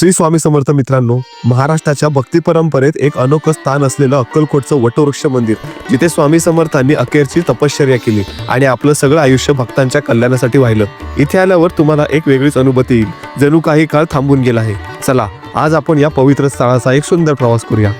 श्री स्वामी समर्थ मित्रांनो महाराष्ट्राच्या भक्ती परंपरेत एक अनोखं स्थान असलेलं अक्कलकोटचं वटवृक्ष मंदिर जिथे स्वामी समर्थांनी अखेरची तपश्चर्या केली आणि आपलं सगळं आयुष्य भक्तांच्या कल्याणासाठी वाहिलं. इथे आल्यावर तुम्हाला एक वेगळीच अनुभूती येईल जणू काही काळ थांबून गेला आहे. चला आज आपण या पवित्र स्थळाचा एक सुंदर प्रवास करूया.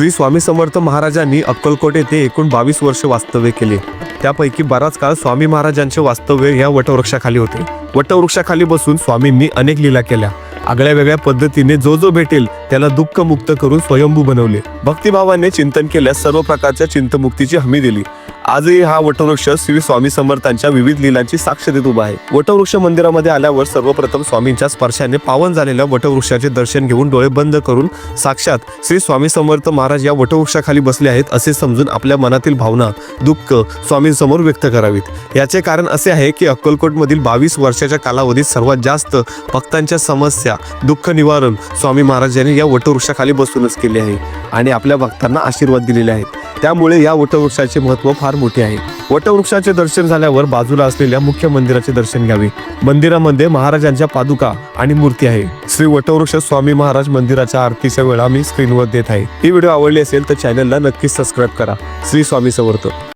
श्री स्वामी समर्थ महाराजांनी अक्कलकोट येथे एकूण बावीस वर्ष वास्तव्य केले. त्यापैकी बराच काळ स्वामी महाराजांचे वास्तव्य या वटवृक्षाखाली होते. वटवृक्षाखाली बसून स्वामींनी अनेक लीला केल्या. आगळ्या वेगळ्या पद्धतीने जो जो भेटेल त्याला दुःख मुक्त करून स्वयंभू बनवले. भक्तिभावाने चिंतन केल्यास सर्व प्रकारच्या चिंतमुक्तीची हमी दिली. आजही हा वटवृक्ष श्री स्वामी समर्थांच्या विविध लीलांची साक्ष देत उभा आहे. वटवृक्ष मंदिरामध्ये आल्यावर सर्वप्रथम स्वामींच्या स्पर्शाने पावन झालेल्या वटवृक्षाचे दर्शन घेऊन डोळे बंद करून साक्षात श्री स्वामी समर्थ महाराज या वटवृक्षाखाली बसले आहेत असे समजून आपल्या मनातील भावना दुःख स्वामींसमोर व्यक्त करावीत. याचे कारण असे आहे की अक्कलकोटमधील बावीस वर्षाच्या कालावधीत सर्वात जास्त भक्तांच्या समस्या दुःख निवारण स्वामी महाराज यांनी या वटवृक्षाखाली बसूनच केले आहे आणि आपल्या भक्तांना आशीर्वाद दिलेले आहेत. त्यामुळे या वटवृक्षाचे महत्त्व फार मोठे आहे. वटवृक्षाचे दर्शन झाल्यावर बाजूला असलेल्या मुख्य मंदिराचे दर्शन घ्यावे. मंदिरामध्ये महाराजांच्या पादुका आणि मूर्ती आहे. श्री वटवृक्ष स्वामी महाराज मंदिराच्या आरतीच्या वेळा मी स्क्रीनवर देत आहे. ही व्हिडिओ आवडली असेल तर चॅनलला नक्कीच सबस्क्राईब करा. श्री स्वामी समर्थ.